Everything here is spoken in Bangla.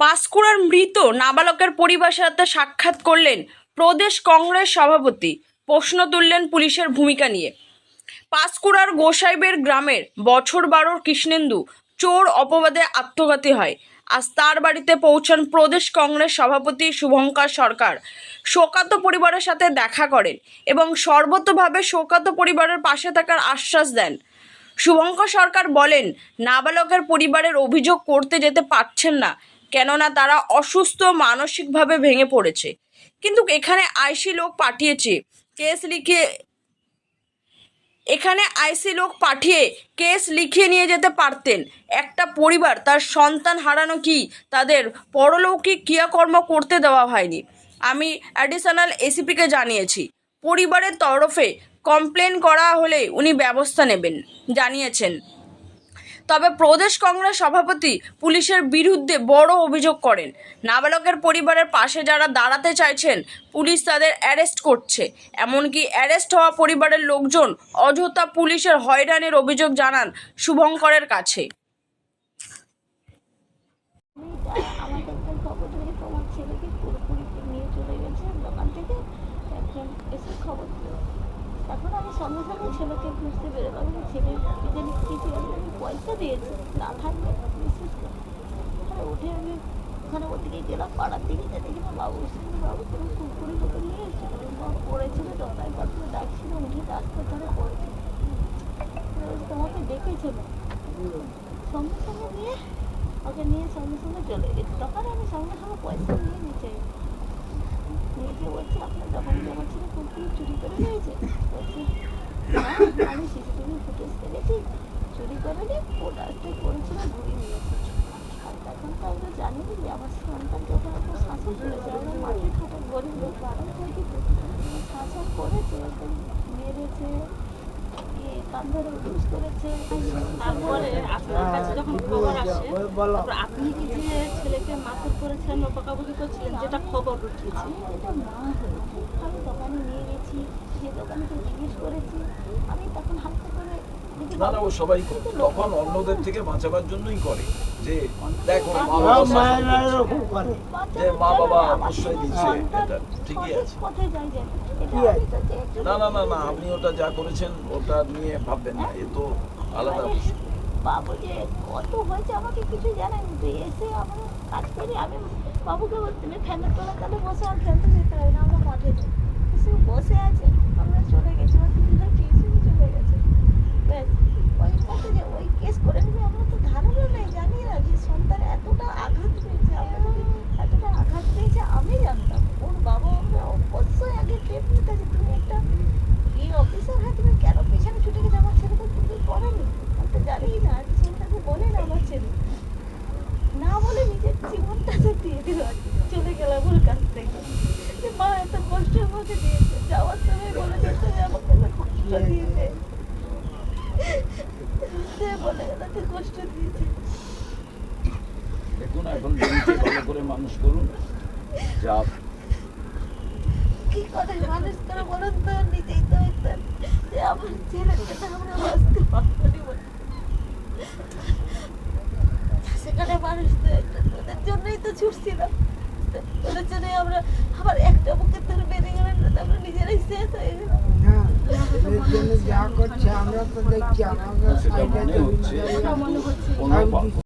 পাঁশকুড়ার মৃত নাবালকের পরিবারের সাথে সাক্ষাৎ করলেন প্রদেশ কংগ্রেস সভাপতি। প্রশ্ন তুললেন পুলিশের ভূমিকা নিয়ে। পাঁশকুড়ার গোসাইবের গ্রামের বছর বারোর কৃষ্ণেন্দু চোর অপবাদে আত্মঘাতী হয়। আজ তার বাড়িতে পৌঁছান প্রদেশ কংগ্রেস সভাপতি শুভঙ্কর সরকার। শোকাত পরিবারের সাথে দেখা করেন এবং সর্বতভাবে শোকাত পরিবারের পাশে থাকার আশ্বাস দেন। শুভঙ্কর সরকার বলেন, নাবালকের পরিবারের অভিযোগ করতে যেতে পারছেন না। কেননা তারা অসুস্থ মানসিকভাবে ভেঙে পড়েছে। কিন্তু এখানে আইসি লোক পাঠিয়েছে, কেস লিখে এখানে আইসি লোক পাঠিয়ে কেস লিখিয়ে নিয়ে যেতে পারতেন। একটা পরিবার, তার সন্তান হারানো কি? তাদের পরলৌকিক ক্রিয়াকর্ম করতে দেওয়া হয়নি। আমি অ্যাডিশনাল এসিপিকে জানিয়েছি। পরিবারের তরফে কমপ্লেন করা হলে উনি ব্যবস্থা নেবেন, জানিয়েছেন। তবে প্রদেশ কংগ্রেস সভাপতি পুলিশের বিরুদ্ধে বড় অভিযোগ করেন। নাবালকের পরিবারের পাশে যারা দাঁড়াতে চাইছেন, পুলিশ তাদের অ্যারেস্ট করছে। এমনকি অ্যারেস্ট হওয়া পরিবারের লোকজন অযথা পুলিশের হয়রানির অভিযোগ জানান শুভঙ্করের কাছে। খবর দিল সঙ্গে ছেলেকে খুঁজতে বেরোলাম ছেলে জানি কিছু আমি পয়সা দিয়েছি, না থাকলে বিশেষ করে উঠে আমি ওখানে ওদিকে গেলাম, পাড়ার দিকে যে দেখি না বাবু সঙ্গে বাবু কোনো কুকুরি টুকুর নিয়ে এসেছিল বাবু পড়েছিল দোকায় পাত্র ডাকছিল, উঠে রাস্তার ধারে পড়েছিল তোমাকে ডেকেছিল সঙ্গে সঙ্গে নিয়ে ওকে নিয়ে সঙ্গে সঙ্গে চলে গেছি। তখন আমি সঙ্গে সঙ্গে পয়সা নিয়ে নিচে নিয়ে গিয়ে বলছি, আপনার থেকে আমার ছেলে কুকুর চুরি করে নিয়েছে আমি সিসিটিভি ফুটেজ দেখেছি চুরি করে নি প্রোডাক্টে করেছিল ঘুরি নিয়েছে আর তখন তো জানি যে আমার সন্তানকে ওখানে তো শাসন করেছে আমরা লোক বারণ থাকি শাসন করেছে ধরে করেছে তারপরে আপনার কাছে যখন খবর আসে আপনি যে ছেলেকে মারধর করেছেন ও বকাবকি করছিলেন যেটা খবর উঠেছে? আমি দোকানে নিয়ে গেছি, সে দোকানে তো জিজ্ঞেস করেছি, আমি তখন হালকা করে না না ও সবাই করে। তখন অন্যদের থেকে বাঁচাবার জন্যই করে যে দেখো মা বাবা যে মা বাবা আমার দিচ্ছে, এটা ঠিকই আছে। তো। না না না না আপনি ওটা যা করেছেন ওটা নিয়ে ভাববেন না এ তো আলাদা এবারে বিষয়। বাবু যে কত হয়েছে আমাকে কিছু জানায়নি তো এসে আমরা কাজ করি আমি বাবুকে বলছি তুমি ফ্যানের তলা তাহলে বসে আর ফ্যানতে যেতে হবে না আমরা মাঠে যাই সে বসে আছে আমরা চলে গেছি আমার দিদিরা টিউশনে চলে গেছে ব্যাস ওই মতো যে ওই কেস করে নিবি আমরা তো ধারণা নেই জানি না যে সন্তান এতটা আঘাত পেয়েছে আমরা যদি এতটা আঘাত পেয়েছে আমি জানতাম ওর বাবা আমরা অবশ্যই আগে টেপ নিতে আছে তুমি একটা এই অফিসার হয়ে তুমি কেন পেছনে ছুটে গেছে আমার ছেলে তো তুমি করেনি আমি তো জানি না আর ছেলেটাকে বলে না আমার ছেলে না বলে নিজের জীবনটা তো দিয়ে দিল। চলে গেলাম ওর কাছ থেকে। মা এত কষ্টের মধ্যে দিয়েছে যাওয়ার সময় বলে যে তুমি আমাকে এত কষ্ট দিয়েছে। সে বলে তুই কষ্ট দিয়েছে। দেখুন এখন জমিকে ভালো করে মানুষ করুন যা কি করে মানুষ করে বলুন তো নিজেই তো একদম যে আমার বাঁচতে সেখানে মানুষ তো তোদের জন্যই তো ছুটছিলাম। ওদের জন্যই আমরা আবার একটা বুকের ধরে বেরিয়ে গেলেন আমরা নিজেরাই শেষ হয়ে গেলাম। যা করছে আমরা তো দেখছি আমাদের